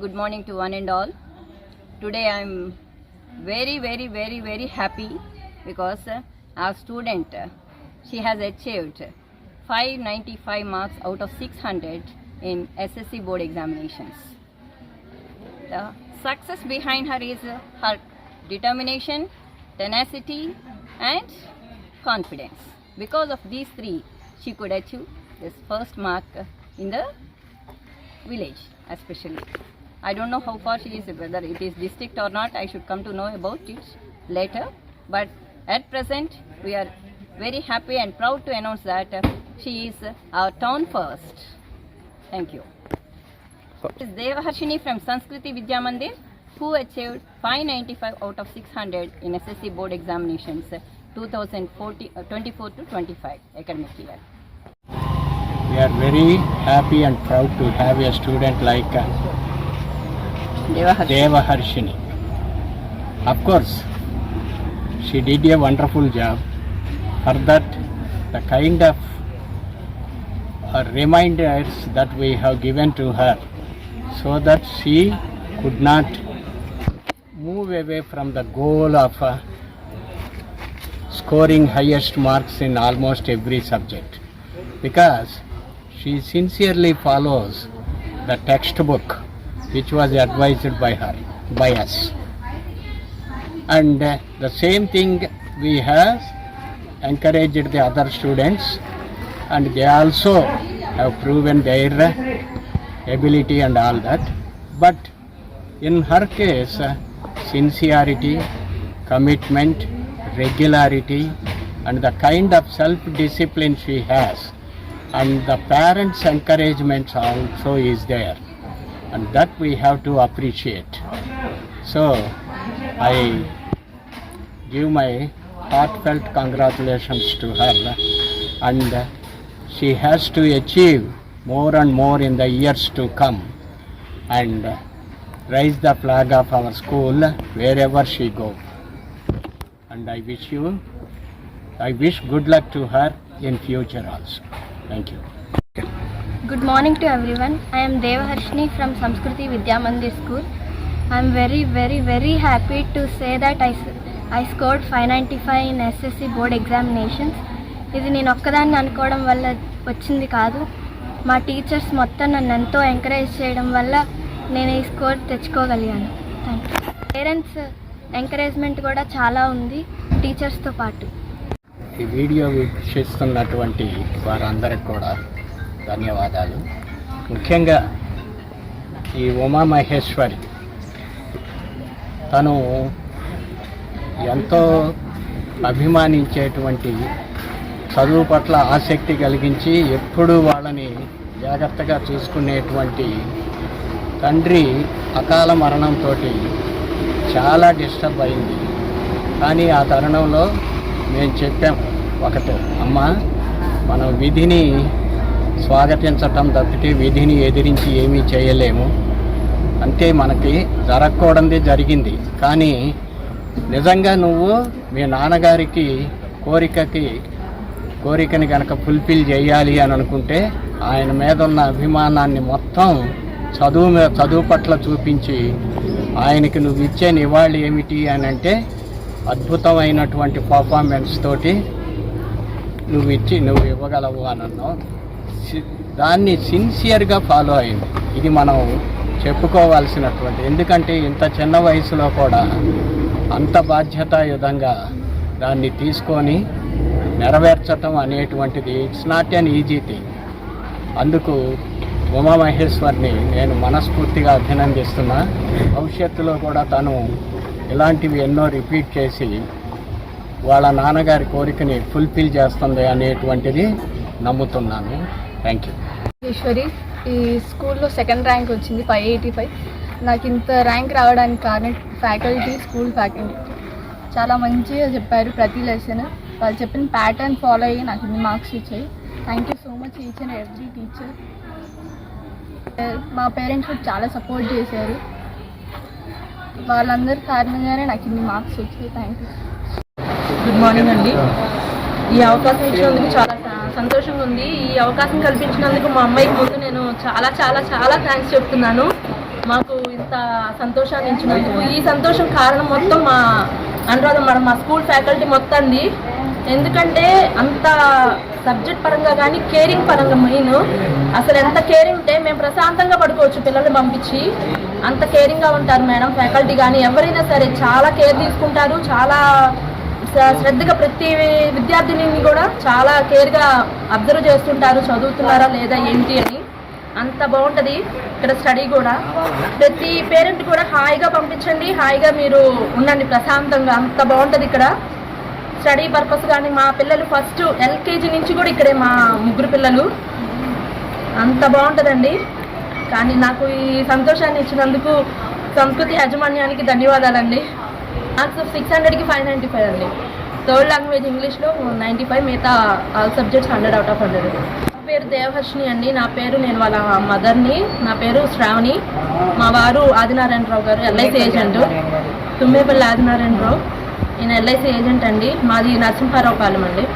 Good morning to one and all. Today I am very, very, very, very happy because uh, our student uh, she has achieved 595 marks out of 600 in SSC board examinations. The success behind her is her determination, tenacity, and confidence. Because of these three, she could achieve this first mark in the village, especially. I don't know how far she is, whether it is district or not. I should come to know about it later. But at present, we are very happy and proud to announce that she is our town first. Thank you. This is Devaharshini from Sanskriti Vidya Mandir who achieved 595 out of 600 in SSC board examinations uh, 2014 uh, 24 to 25 academic year. We are very happy and proud to have a student like uh, Devaharshini. Of course, she did a wonderful job. For that, the kind of uh, reminders that we have given to her so that she could not move away from the goal of uh, scoring highest marks in almost every subject because she sincerely follows the textbook which was advised by her by us. And uh, the same thing we have encouraged the other students and they also have proven their ability and all that. But in her case uh, sincerity commitment regularity and the kind of self discipline she has and the parents encouragement also is there and that we have to appreciate. So i give my heartfelt congratulations to her and she has to achieve more and more in the years to come and raise the flag of our school wherever she go. And i wish you i wish good luck to her in future also. Thank you good morning to everyone I'm Devaharshini from Sanskriti Vidyamandir school I'm very very very happy to say that I I scored five ninety five in SSC board examinations ఇది నేను ఒక్కదాన్ని అనుకోవడం వల్ల వచ్చింది కాదు. మా teachers మొత్తం నన్ను ఎంతో ఎంకరేజ్ చేయడం వల్ల నేను ఈ స్కోర్ తెచ్చుకోగలిగాను. థ్యాంక్ యూ పేరెంట్స్ ఎంకరేజ్మెంట్ కూడా చాలా ఉంది టీచర్స్తో పాటు. ఈ వీడియో చేస్తున్నటువంటి వారందరికి కూడా ధన్యవాదాలు. ముఖ్యంగా ఈ ఉమామహేశ్వరి తను ఎంతో అభిమానించేటువంటి చదువు పట్ల ఆసక్తి కలిగించి ఎప్పుడూ వాళ్ళని జాగ్రత్తగా చూసుకునేటువంటి తండ్రి అకాల మరణంతో చాలా డిస్టర్బ్ అయింది. కానీ ఆ తరుణంలో మేము చెప్పాం ఒకటే అమ్మ మనం విధిని స్వాగతించటం తప్పితే విధిని ఎదిరించి ఏమీ చేయలేము. అంటే మనకి జరగకూడంది జరిగింది. కానీ నిజంగా నువ్వు మీ నాన్నగారికి కోరికకి కోరికని కనుక ఫుల్ఫిల్ చేయాలి అని అనుకుంటే ఆయన మీద ఉన్న అభిమానాన్ని మొత్తం చదువు మీద చదువు పట్ల చూపించి ఆయనకి నువ్వు ఇచ్చే నివాళి ఏమిటి అని అంటే అద్భుతమైనటువంటి పర్ఫార్మెన్స్ తోటి నువ్వు ఇచ్చి నువ్వు ఇవ్వగలవు అని అన్నావు. దాన్ని సిన్సియర్గా ఫాలో అయింది ఇది మనం చెప్పుకోవాల్సినటువంటి ఎందుకంటే ఇంత చిన్న వయసులో కూడా అంత బాధ్యతాయుధంగా దాన్ని తీసుకొని నెరవేర్చటం అనేటువంటిది it's not an easy thing. అందుకు ఉమామహేశ్వర్ని నేను మనస్ఫూర్తిగా అభినందిస్తున్నా. భవిష్యత్తులో కూడా తను ఇలాంటివి ఎన్నో రిపీట్ చేసి వాళ్ళ నాన్నగారి కోరికని ఫుల్ఫిల్ చేస్తుంది అనేటువంటిది నమ్ముతున్నాను. థ్యాంక్ యూ ఈశ్వరి ఈ స్కూల్లో సెకండ్ ర్యాంక్ వచ్చింది ఫైవ్ ఎయిటీ ఫైవ్ నాకు ఇంత ర్యాంక్ రావడానికి కారణం ఫ్యాకల్టీ స్కూల్ ఫ్యాకల్టీ. చాలా మంచిగా చెప్పారు ప్రతి లెసన్ వాళ్ళు చెప్పిన ప్యాటర్న్ ఫాలో అయ్యి నాకు ఇన్ని మార్క్స్ ఇచ్చాయి thank you so much each and every teacher మా పేరెంట్స్ కూడా చాలా సపోర్ట్ చేశారు. వాళ్ళందరి కారణంగానే నాకు ఇన్ని మార్క్స్ వచ్చాయి. థ్యాంక్ యూ గుడ్ మార్నింగ్ అండి. ఈ అవకాశం ఇచ్చినందుకు చాలా సంతోషంగా ఉంది. ఈ అవకాశం కల్పించినందుకు మా అమ్మాయికి ముందు నేను చాలా చాలా చాలా థ్యాంక్స్ చెప్తున్నాను. మాకు ఇంత సంతోషాన్ని ఇచ్చినందుకు. ఈ సంతోషం కారణం మొత్తం మా అనురాధం మేడం మా స్కూల్ ఫ్యాకల్టీ మొత్తంది ఎందుకంటే అంత సబ్జెక్ట్ పరంగా కానీ కేరింగ్ పరంగా మెయిన్. అసలు ఎంత కేరింగ్ ఉంటే మేము ప్రశాంతంగా పడుకోవచ్చు పిల్లల్ని పంపించి. అంత కేరింగ్గా ఉంటారు మేడం ఫ్యాకల్టీ కానీ. ఎవరైనా సరే చాలా కేర్ తీసుకుంటారు. చాలా Uh, శ్రద్ధగా ప్రతి విద్యార్థిని కూడా చాలా కేర్గా అబ్జర్వ్ చేస్తుంటారు చదువుతున్నారా లేదా ఏంటి అని. అంత బాగుంటుంది ఇక్కడ స్టడీ కూడా. ప్రతి పేరెంట్ కూడా హాయిగా పంపించండి హాయిగా మీరు ఉండండి ప్రశాంతంగా. అంత బాగుంటుంది ఇక్కడ. స్టడీ పర్పస్ కానీ మా పిల్లలు ఫస్ట్ ఎల్కేజీ నుంచి కూడా ఇక్కడే మా ముగ్గురు పిల్లలు. అంత బాగుంటుందండి. కానీ నాకు ఈ సంతోషాన్ని ఇచ్చినందుకు సంస్కృతి యాజమాన్యానికి ధన్యవాదాలండి. నాకు సిక్స్ హండ్రెడ్కి ఫైవ్ నైంటీ ఫైవ్ అండి. థర్డ్ లాంగ్వేజ్ ఇంగ్లీష్లో నైంటీ ఫైవ్ మిగతా all subjects hundred out of hundred నా పేరు దేవహర్షిని అండి. నా పేరు నేను వాళ్ళ మదర్ని. నా పేరు శ్రావణి. మా వారు ఆదినారాయణరావు గారు ఎల్ఐసి ఏజెంట్. తుమ్మేపల్లి ఆదినారాయణరావు. ఈయన ఎల్ఐసి ఏజెంట్ అండి. మాది నరసింహారావు పాలెం అండి.